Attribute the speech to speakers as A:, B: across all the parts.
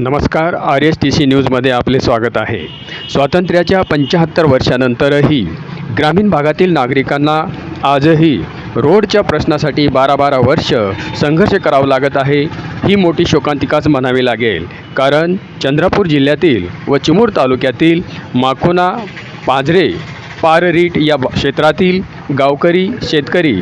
A: नमस्कार R S T C न्यूजमध्ये आपले स्वागत आहे. स्वातंत्र्याच्या पंच्याहत्तर वर्षानंतरही ग्रामीण भागातील नागरिकांना आजही रोडच्या प्रश्नासाठी बारा बारा वर्ष संघर्ष करावा लागत आहे ही मोठी शोकांतिकाच म्हणावी लागेल. कारण चंद्रपूर जिल्ह्यातील व चिमूर तालुक्यातील माखोना पाझरे पाररीट या क्षेत्रातील गावकरी शेतकरी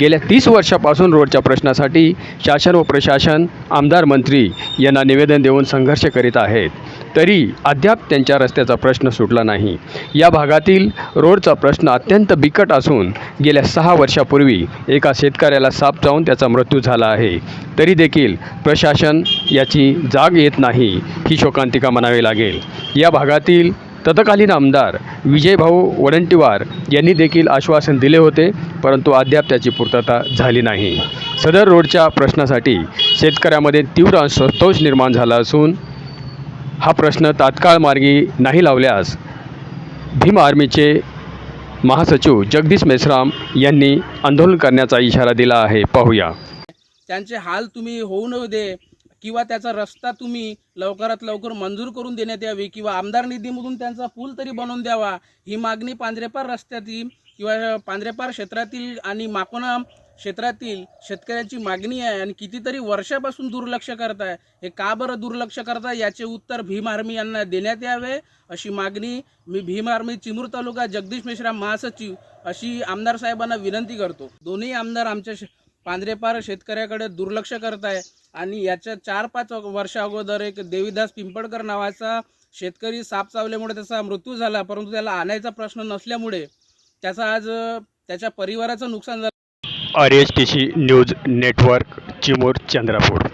A: गेल्या तीस वर्षापासून रोडच्या प्रश्नासाठी शासन व प्रशासन आमदार मंत्री यांना निवेदन देऊन संघर्ष करीत आहेत. तरी अद्याप त्यांच्या रस्त्याचा प्रश्न सुटला नाही. या भागातील रोडचा प्रश्न अत्यंत बिकट असून गेल्या सहा वर्षापूर्वी एका शेतकऱ्याला साप जाऊन त्याचा मृत्यू झाला आहे. तरी देखील प्रशासन याची जाग येत नाही ही शोकांतिका म्हणावी लागेल. या भागातील तत्कालीन आमदार विजयभाऊ वडंटीवार यांनी देखील आश्वासन दिले होते परंतु अद्याप त्याची पूर्तता झाली नाही. सदर रोडच्या प्रश्नासाठी शेतकऱ्यामध्ये तीव्र असंतोष निर्माण झाला असून हा प्रश्न तात्काळ मार्गी नाही लावल्यास भीम आर्मीचे महासचिव जगदीश मेश्राम यांनी आंदोलन करण्याचा इशारा दिला आहे. पाहूया.
B: त्यांचे हाल तुम्ही होऊ न दे. किंवा त्याचा रस्ता तुम्ही लवकरात लवकर मंजूर करून देण्यात यावी किंवा आमदार निधीमधून त्यांचा पूल तरी बनवून द्यावा ही मागणी पांजरेपार रस्त्यातील किंवा पांजरेपार क्षेत्रातील आणि माकोना क्षेत्रातील शेतकऱ्यांची मागणी आहे आणि कितीतरी वर्षापासून दुर्लक्ष करताय. हे का बरं दुर्लक्ष करताय याचे उत्तर भीम आर्मी यांना देण्यात यावे अशी मागणी मी भीम आर्मी चिमूर तालुका जगदीश मिश्रा महासचिव अशी आमदार साहेबांना विनंती करतो. दोन्ही आमदार आमच्या शे- पांढरेपार शेतकऱ्याकडे दुर्लक्ष करत आहे आणि याच्या चार पाच वर्षा अगोदर एक देवीदास पिंपळकर नावाचा शेतकरी साप चावल्यामुळे त्याचा मृत्यू झाला परंतु त्याला आणायचा प्रश्न नसल्यामुळे त्याचा आज त्याच्या परिवाराचं नुकसान झालं.
A: R S T C news network Chimur Chandrapur.